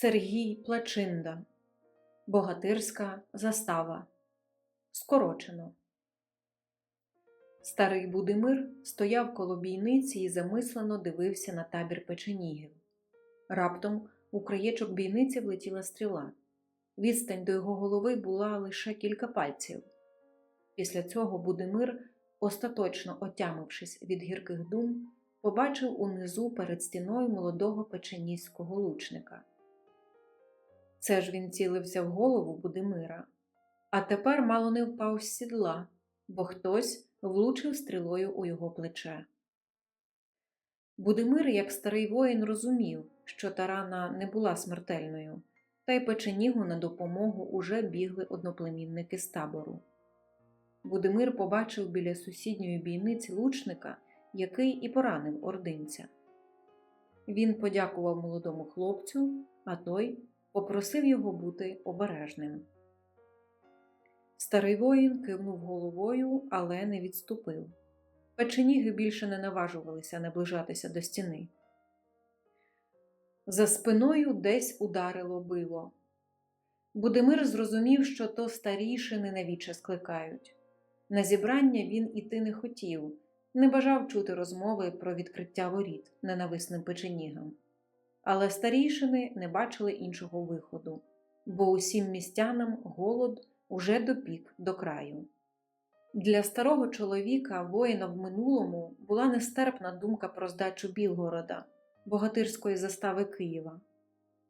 Сергій Плачинда, Богатирська застава. Скорочено. Старий Будимир стояв коло бійниці і замислено дивився на табір печенігів. Раптом у краєчок бійниці влетіла стріла. Відстань до його голови була лише кілька пальців. Після цього Будимир, остаточно отямившись від гірких дум, побачив унизу перед стіною молодого печеніського лучника. Це ж він цілився в голову Будимира, а тепер мало не впав з сідла, бо хтось влучив стрілою у його плече. Будимир, як старий воїн, розумів, що та рана не була смертельною, та й печенігу на допомогу уже бігли одноплемінники з табору. Будимир побачив біля сусідньої бійниці лучника, який і поранив ординця. Він подякував молодому хлопцю, а той попросив його бути обережним. Старий воїн кивнув головою, але не відступив. Печеніги більше не наважувалися наближатися до стіни. За спиною десь ударило било. Будимир зрозумів, що то старішини навіче скликають. На зібрання він іти не хотів, не бажав чути розмови про відкриття воріт ненависним печенігам. Але старішини не бачили іншого виходу, бо усім містянам голод уже допік до краю. Для старого чоловіка, воїна в минулому, була нестерпна думка про здачу Білгорода, богатирської застави Києва.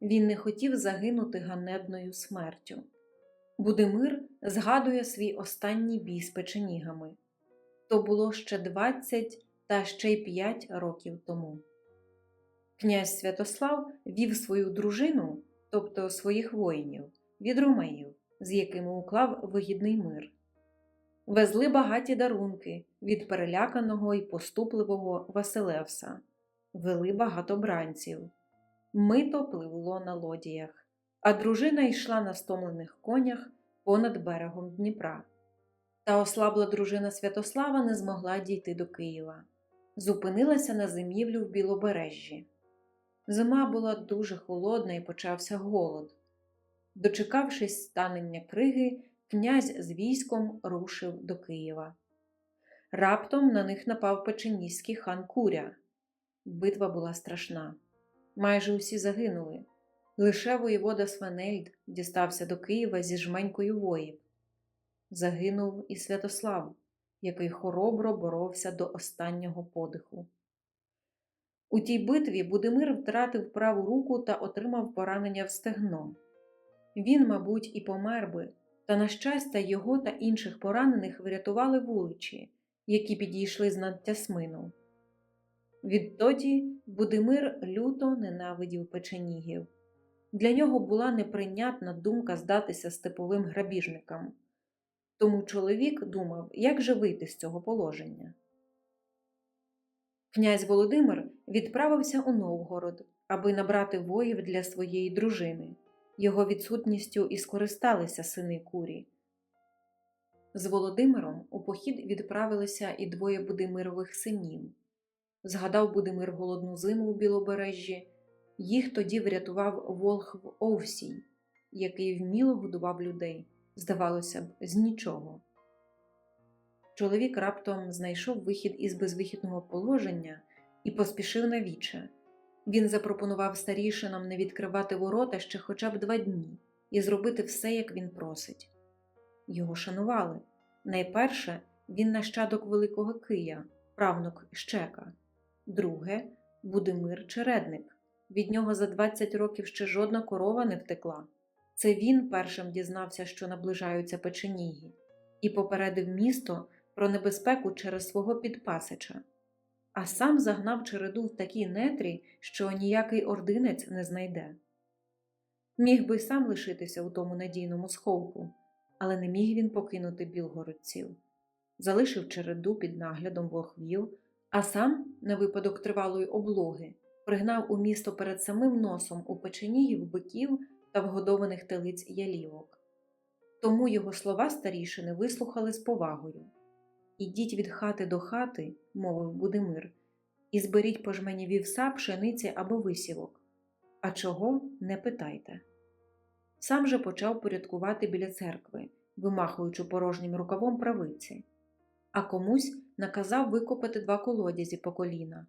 Він не хотів загинути ганебною смертю. Будимир згадує свій останній бій з печенігами. То було ще 20 та ще й 5 років тому. Князь Святослав вів свою дружину, тобто своїх воїнів, від ромеїв, з якими уклав вигідний мир. Везли багаті дарунки від переляканого і поступливого Василевса, вели багато бранців. Мито пливло на лодіях, а дружина йшла на стомлених конях понад берегом Дніпра. Та ослабла дружина Святослава не змогла дійти до Києва, зупинилася на зимівлю в Білобережжі. Зима була дуже холодна і почався голод. Дочекавшись станення криги, князь з військом рушив до Києва. Раптом на них напав печеніський хан Куря. Битва була страшна. Майже усі загинули. Лише воєвода Сванельд дістався до Києва зі жменькою воїв. Загинув і Святослав, який хоробро боровся до останнього подиху. У тій битві Будимир втратив праву руку та отримав поранення в стегно. Він, мабуть, і помер би, та, на щастя, його та інших поранених врятували вуличі, які підійшли з над Тясмину. Відтоді Будимир люто ненавидів печенігів. Для нього була неприйнятна думка здатися степовим грабіжникам. Тому чоловік думав, як же вийти з цього положення. Князь Володимир відправився у Новгород, аби набрати воїв для своєї дружини. Його відсутністю і скористалися сини курі. З Володимиром у похід відправилися і двоє Будимирових синів. Згадав Будимир голодну зиму у Білобережжі, їх тоді врятував Волхв Овсій, який вміло годував людей, здавалося б, з нічого. Чоловік раптом знайшов вихід із безвихідного положення і поспішив на віче. Він запропонував старішинам не відкривати ворота ще хоча б два дні і зробити все, як він просить. Його шанували. Найперше, він нащадок Великого Кия, правнук Щека, друге Будимир Чередник. Від нього за 20 років ще жодна корова не втекла. Це він першим дізнався, що наближаються печеніги, і попередив місто про небезпеку через свого підпасича, а сам загнав череду в такі нетрі, що ніякий ординець не знайде. Міг би сам лишитися у тому надійному сховку, але не міг він покинути білгородців, залишив череду під наглядом волхвів, а сам, на випадок тривалої облоги, пригнав у місто перед самим носом у печенігів биків та вгодованих телиць ялівок. Тому його слова старішини вислухали з повагою. Ідіть від хати до хати, мовив Будимир, і зберіть по жмені вівса, пшениці або висівок. а чого не питайте. Сам же почав порядкувати біля церкви, вимахуючи порожнім рукавом правиці, а комусь наказав викопати два колодязі по коліна.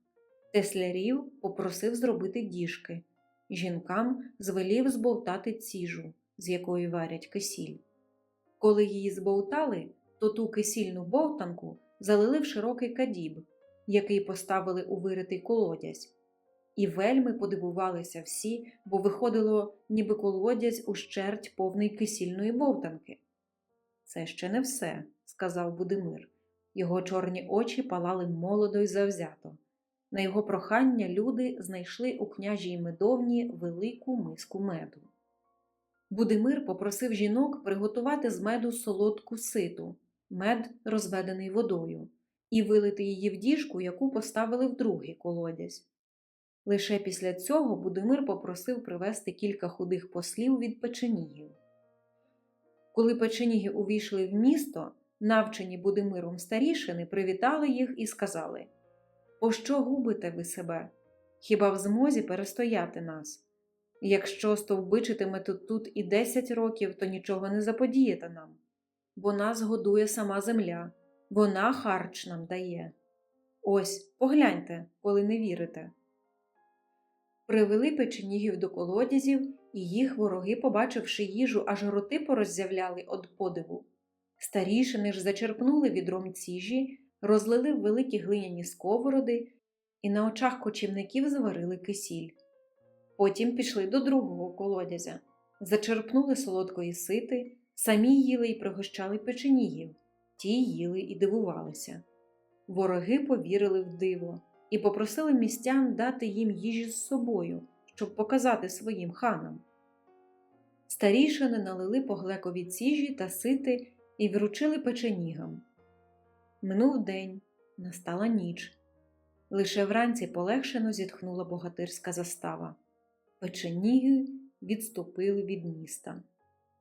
Теслярів попросив зробити діжки, жінкам звелів збовтати ціжу, з якої варять кисіль. Коли її збовтали, то ту кисільну бовтанку залили в широкий кадіб, який поставили у виритий колодязь. І вельми подивувалися всі, бо виходило, ніби колодязь ущерть повний кисільної бовтанки. Це ще не все, сказав Будимир. Його чорні очі палали молодо й завзято. На його прохання люди знайшли у княжій медовні велику миску меду. Будимир попросив жінок приготувати з меду солодку ситу, мед, розведений водою, і вилити її в діжку, яку поставили в другий колодязь. Лише після цього Будимир попросив привезти кілька худих послів від печенігів. Коли печеніги увійшли в місто, навчені Будимиром старішини привітали їх і сказали Пощо губите ви себе? Хіба в змозі перестояти нас? Якщо стовбичитимете тут і десять років, то нічого не заподієте нам, бо нас годує сама земля, вона харч нам дає. Ось, погляньте, коли не вірите. Привели печенігів до колодязів, і їх вороги, побачивши їжу, аж роти пороззявляли од подиву. Старішини ж зачерпнули відром ціжі, розлили в великі глиняні сковороди і на очах кочівників зварили кисіль. Потім пішли до другого колодязя, зачерпнули солодкої сити, самі їли й пригощали печенігів, ті їли і дивувалися. Вороги повірили в диво і попросили містян дати їм їжі з собою, щоб показати своїм ханам. Старішини налили по глекові ціжі та сити і вручили печенігам. Минув день, настала ніч. Лише вранці полегшено зітхнула богатирська застава. Печеніги відступили від міста.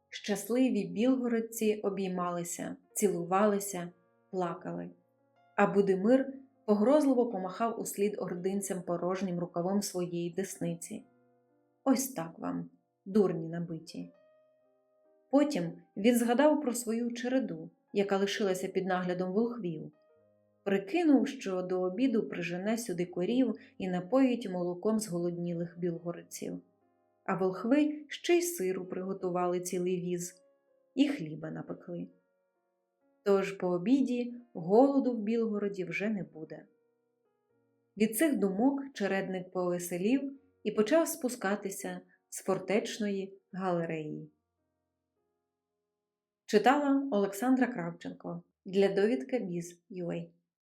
Щасливі білгородці обіймалися, цілувалися, плакали, а Будимир погрозливо помахав услід ординцям порожнім рукавом своєї десниці. Ось так вам, дурні набиті. Потім він згадав про свою череду, яка лишилася під наглядом волхвів. Прикинув, що до обіду прижене сюди корів і напоїть молоком зголоднілих білгородців. А волхви ще й сиру приготували цілий віз, і хліба напекли. Тож по обіді голоду в Білгороді вже не буде. Від цих думок чередник повеселів і почав спускатися з фортечної галереї. Читала Олександра Кравченко для довідка Біз.UA